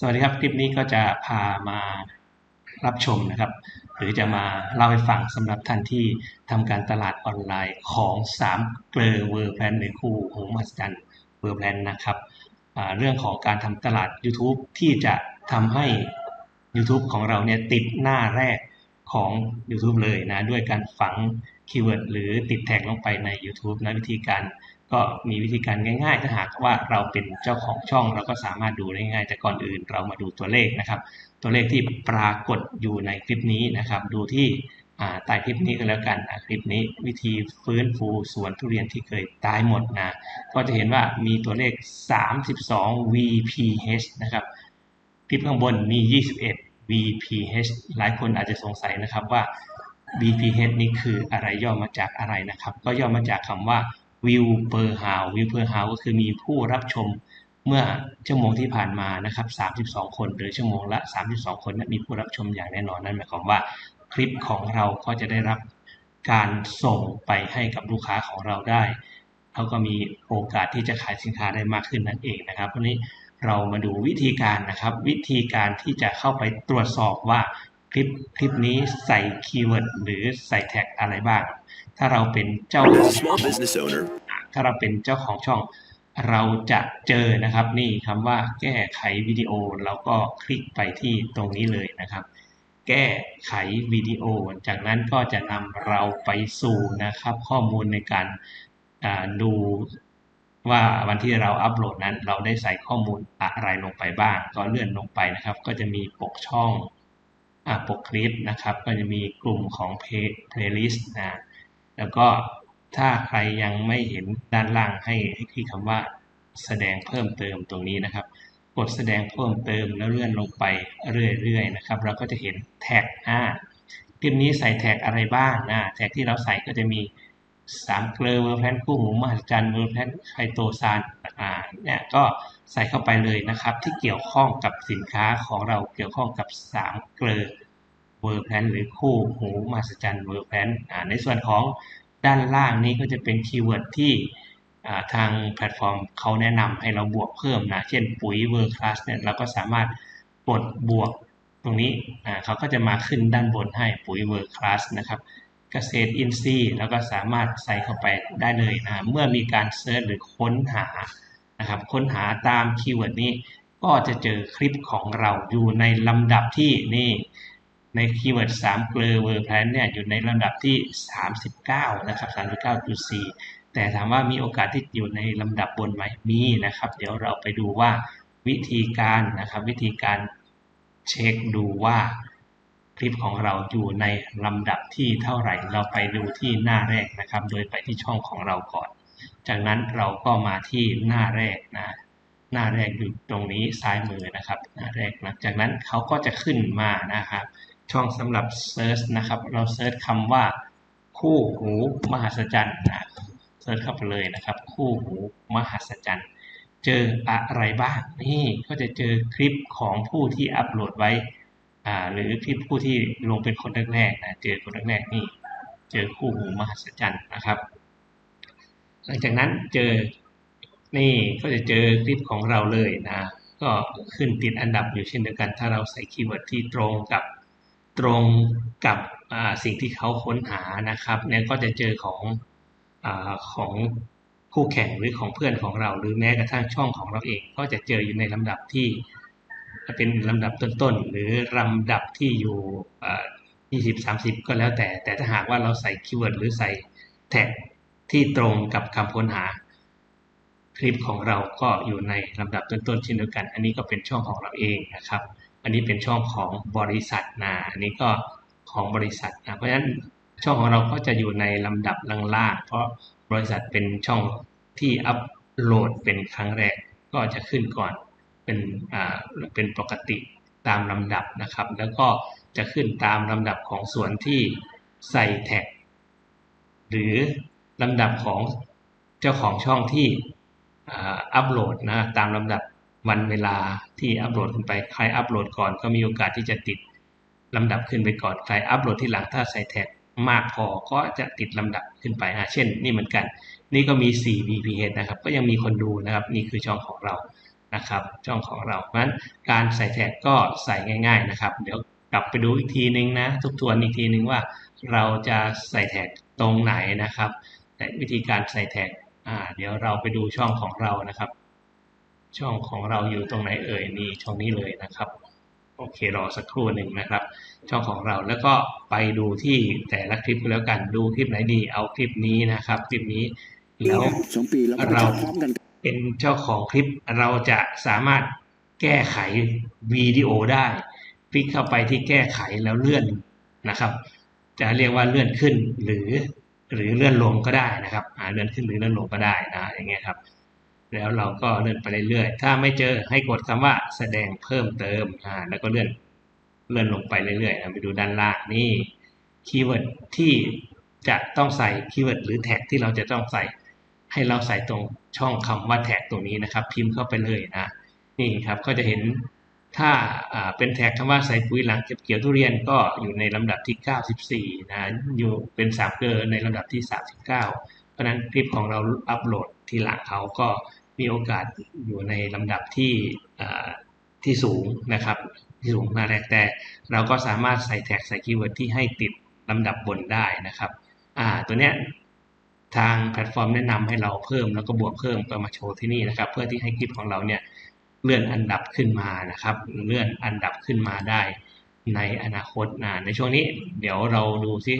สวัสดีครับ คลิปนี้ก็จะพามารับชมนะครับ หรือจะมาเล่าให้ฟังสำหรับท่านที่ทำการตลาดออนไลน์ของ 3 เกลอเวอร์แพลนในคู่หูมหัศจรรย์เวอร์แพลนนะครับเรื่องของการทำตลาด YouTube ที่จะทำให้ YouTube ของเราเนี่ยติดหน้าแรกของ YouTube เลยนะ ด้วยการฝังคีย์เวิร์ดหรือติดแท็กลงไปใน YouTube นะวิธีการ ก็มีวิธีการง่ายๆ ถ้าหากว่าเราเป็นเจ้าของช่องเราก็สามารถดูได้ง่าย แต่ก่อนอื่นเรามาดูตัวเลขนะครับ ตัวเลขที่ปรากฏอยู่ในคลิปนี้นะครับ ดูที่ใต้คลิปนี้ก็แล้วกันนะคลิปนี้วิธีฟื้นฟูสวนทุเรียนที่เคยตายหมดนะก็จะเห็นว่ามีตัวเลข 32 VPH นะครับคลิปข้างบนมี 21 VPH หลายคนอาจจะสงสัยนะครับว่า VPH นี่คืออะไรย่อมาจากอะไรนะครับ ก็ย่อมาจากคำว่า View per hour View per hour ก็คือมีผู้รับชมเมื่อชั่วโมงที่ผ่านมานะครับ 32 คน หรือชั่วโมงละ 32 คนนะมีผู้รับชมอย่างแน่นอนนั่นหมายความว่าคลิปของเราก็จะได้รับการส่งไปให้กับลูกค้าของเราได้เขาก็มีโอกาสที่จะขายสินค้าได้มากขึ้นนั่นเองนะครับวันนี้เรามาดูวิธีการนะครับ วิธีการที่จะเข้าไปตรวจสอบว่าคลิปคลิปนี้ใส่คีย์เวิร์ดหรือใส่แท็กอะไรบ้าง ถ้าเราเป็นเจ้าของ Small business owner ถ้าเราเป็นเจ้าของช่อง เราจะเจอนะครับ นี่คำว่าแก้ไขวิดีโอเราก็คลิกไปที่ตรงนี้เลยนะครับ แก้ไขวิดีโอ จากนั้นก็จะนำเราไปสู่นะครับ ข้อมูลในการอ่าดูว่าวันที่เราอัปโหลดนั้นเราได้ใส่ข้อมูลอะไรลงไปบ้าง ก็เลื่อนลงไปนะครับ ก็จะมีปกช่องอ่าปกคลิปนะครับ ก็จะมีกลุ่มของเพลย์เพลย์ลิสต์นะ แล้วก็ถ้าใครยังไม่เห็นด้านล่างให้ให้คลิกคำว่าแสดงเพิ่มเติมตรงนี้นะครับ กดแสดงเพิ่มเติมแล้วเลื่อนลงไปเรื่อยๆนะครับ เราก็จะเห็นแท็กอ่าคลิปนี้ใส่แท็กอะไรบ้างนะแท็กที่เราใส่ก็จะมีสามเกลือเวอร์แพนคู่หูมหัศจรรย์เวอร์แพนไคโตซานอ่าเนี่ยก็ใส่เข้าไปเลยนะครับ ที่เกี่ยวข้องกับสินค้าของเราเกี่ยวข้องกับสามเกลือ เวอร์แพนหรือคู่หูมหัศจรรย์เวอร์แพนในส่วนของด้านล่างนี้ก็จะเป็นคีย์เวิร์ดที่ทางแพลตฟอร์มเขาแนะนำให้เราบวกเพิ่มนะ เช่นปุ๋ยเวอร์คลาสเนี่ยเราก็สามารถกดบวกตรงนี้เขาก็จะมาขึ้นด้านบนให้ปุ๋ยเวอร์คลาสนะครับเกษตรอินทรีย์แล้วก็สามารถใส่เข้าไปได้เลยนะเมื่อมีการเซิร์ชหรือค้นหานะครับค้นหาตามคีย์เวิร์ดนี้ก็จะเจอคลิปของเราอยู่ในลำดับที่นี่ ในคีย์เวิร์ด3เกลอเวอร์แพลนเนี่ยอยู่ในลำดับที่ 39 นะครับ 39.4 แต่ถามว่ามีโอกาสที่อยู่ในลำดับบนไหมมีนะครับ เดี๋ยวเราไปดูว่าวิธีการนะครับ วิธีการเช็คดูว่าคลิปของเราอยู่ในลำดับที่เท่าไหร่ เราไปดูที่หน้าแรกนะครับ โดยไปที่ช่องของเราก่อน จากนั้นเราก็มาที่หน้าแรกนะ หน้าแรกอยู่ตรงนี้ซ้ายมือนะครับ หน้าแรกหลังจากนั้นเขาก็จะขึ้นมานะครับ ช่องสำหรับเซิร์ชนะครับ เราเซิร์ชคำว่า คู่หูมหัศจรรย์นะเซิร์ชเข้าไปเลยนะครับ คู่หูมหัศจรรย์เจออะไรบ้างนี่ก็จะเจอคลิปของผู้ที่อัปโหลดไว้อ่าหรือคลิปผู้ที่ลงเป็นคนแรกๆนะเจอคนแรกๆนี่เจอคู่หูมหัศจรรย์นะครับ หลังจากนั้นเจอนี่ก็จะเจอคลิปของเราเลยนะ ก็ขึ้นติดอันดับอยู่เช่นเดียวกัน ถ้าเราใส่คีย์เวิร์ดที่ตรงกับ ตรงกับสิ่งที่เขาค้นหานะครับเนี่ยก็จะเจอของอของคู่แข่งหรือของเพื่อนของเรา หรือแม้กระทั่งช่องของเราเอง ก็จะเจออยู่ในลำดับที่เป็นลำดับต้นๆหรือลำดับที่อยู่อ่า20 30ก็แล้วแต่ แต่ถ้าหากว่าเราใส่คีย์เวิร์ดหรือใส่แท็กที่ตรงกับคำค้นหา คลิปของเราก็อยู่ในลำดับต้นๆเช่นเดียวกัน อันนี้ก็เป็นช่องของเราเองนะครับ อันนี้เป็นช่องของบริษัทนะอันนี้ก็ของบริษัทนะเพราะฉะนั้นช่องของเราก็จะอยู่ในลำดับล่างๆเพราะบริษัทเป็นช่องที่อัปโหลดเป็นครั้งแรกก็จะขึ้นก่อนเป็นอ่าเป็นปกติตามลำดับนะครับ แล้วก็จะขึ้นตามลำดับของส่วนที่ใส่แท็ก หรือลำดับของเจ้าของช่องที่อ่าอัปโหลดนะตามลำดับ วันเวลาที่อัปโหลดขึ้นไป ใครอัปโหลดก่อนก็มีโอกาสที่จะติดลำดับขึ้นไปก่อน ใครอัปโหลดที่หลังถ้าใส่แท็กมากพอก็จะติดลำดับขึ้นไปอะเช่น นี่เหมือนกัน นี่ก็มี 4 VPH นะครับ ก็ยังมีคนดูนะครับ นี่คือช่องของเรา นะครับ ช่องของเรา เพราะฉะนั้นการใส่แท็กก็ใส่ง่าย ๆ นะครับ เดี๋ยวกลับไปดูอีกทีนึงนะ ทบทวนอีกทีนึงว่าเราจะใส่แท็กตรงไหนนะครับ แต่วิธีการใส่แท็ก อ่า เดี๋ยวเราไปดูช่องของเรานะครับ ช่องของเราอยู่ตรงไหนเอ่ยนี่ช่องนี้เลยนะครับโอเครอสักครู่หนึ่งนะครับ ช่องของเราแล้วก็ไปดูที่แต่ละคลิปก็แล้วกันดูคลิปไหนดีเอาคลิปนี้นะครับคลิปนี้แล้วสองปีแล้วก็เราพร้อมกันเป็นเจ้าของคลิปเราจะสามารถแก้ไขวิดีโอได้คลิกเข้าไปที่แก้ไขแล้วเลื่อนนะครับ จะเรียกว่าเลื่อนขึ้นหรือหรือเลื่อนลงก็ได้นะครับอ่าเลื่อนขึ้นหรือเลื่อนลงก็ได้นะอย่างเงี้ยครับ แล้วเราก็เลื่อนไปเรื่อยๆ ถ้าไม่เจอให้กดคำว่าแสดงเพิ่มเติมอ่าแล้วก็เลื่อนเลื่อนลงไปเรื่อยๆไปดูด้านล่างนี่คีย์เวิร์ดที่จะต้องใส่คีย์เวิร์ดหรือแท็กที่เราจะต้องใส่ ให้เราใส่ตรงช่องคำว่าแท็กตรงนี้นะครับ พิมพ์เข้าไปเลยนะนี่ครับก็จะเห็นถ้าเป็นแท็กคำว่าใส่ปุ๋ยหลังเก็บเกี่ยวทุเรียนก็อยู่ในลำดับที่ 94 นะอยู่เป็นสามเกลอในลำดับที่ 39 เพราะฉะนั้นคลิปของเราอัปโหลดทีหลังเขาก็ มีโอกาสอยู่ในลำดับที่ที่สูงนะครับที่สูงมาแรกแต่เราก็สามารถใส่แท็กใส่คีย์เวิร์ดที่ให้ติดลำดับบนได้นะครับอ่าตัวเนี้ยทางแพลตฟอร์มแนะนำให้เราเพิ่มแล้วก็บวกเพิ่มก็มาโชว์ที่นี่นะครับ เพื่อที่ให้คลิปของเราเนี่ยเลื่อนอันดับขึ้นมานะครับ เลื่อนอันดับขึ้นมาได้ในอนาคตนะในช่วงนี้ เดี๋ยวเราดูที่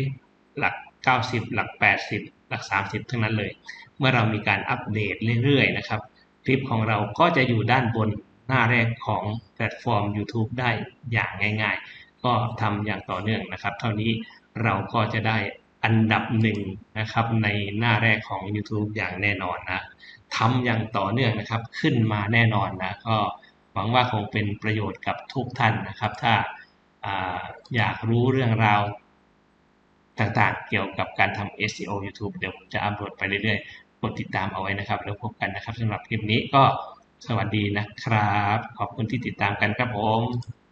หลัก 90 หลัก 80 หลัก 30 ทั้งนั้นเลย เมื่อเรามีการอัปเดตเรื่อยๆนะครับคลิปของเราก็จะอยู่ด้านบนหน้าแรกของแพลตฟอร์ม YouTube ได้อย่างง่าย ๆ ก็ทำอย่างต่อเนื่องนะครับ เท่านี้เราก็จะได้อันดับหนึ่งนะครับในหน้าแรกของ YouTube อย่างแน่นอนนะทำอย่างต่อเนื่องนะครับขึ้นมาแน่นอนนะก็หวังว่าคงเป็นประโยชน์กับทุกท่านนะครับ ถ้าอาอยากรู้เรื่องราว ต่างๆ เกี่ยวกับการทำ SEO YouTube เดี๋ยวผมจะอัปโหลดไปเรื่อยๆ กดติดตามเอาไว้นะครับ แล้วพบกันนะครับสำหรับคลิปนี้ก็สวัสดีนะครับ ขอบคุณที่ติดตามกันครับผม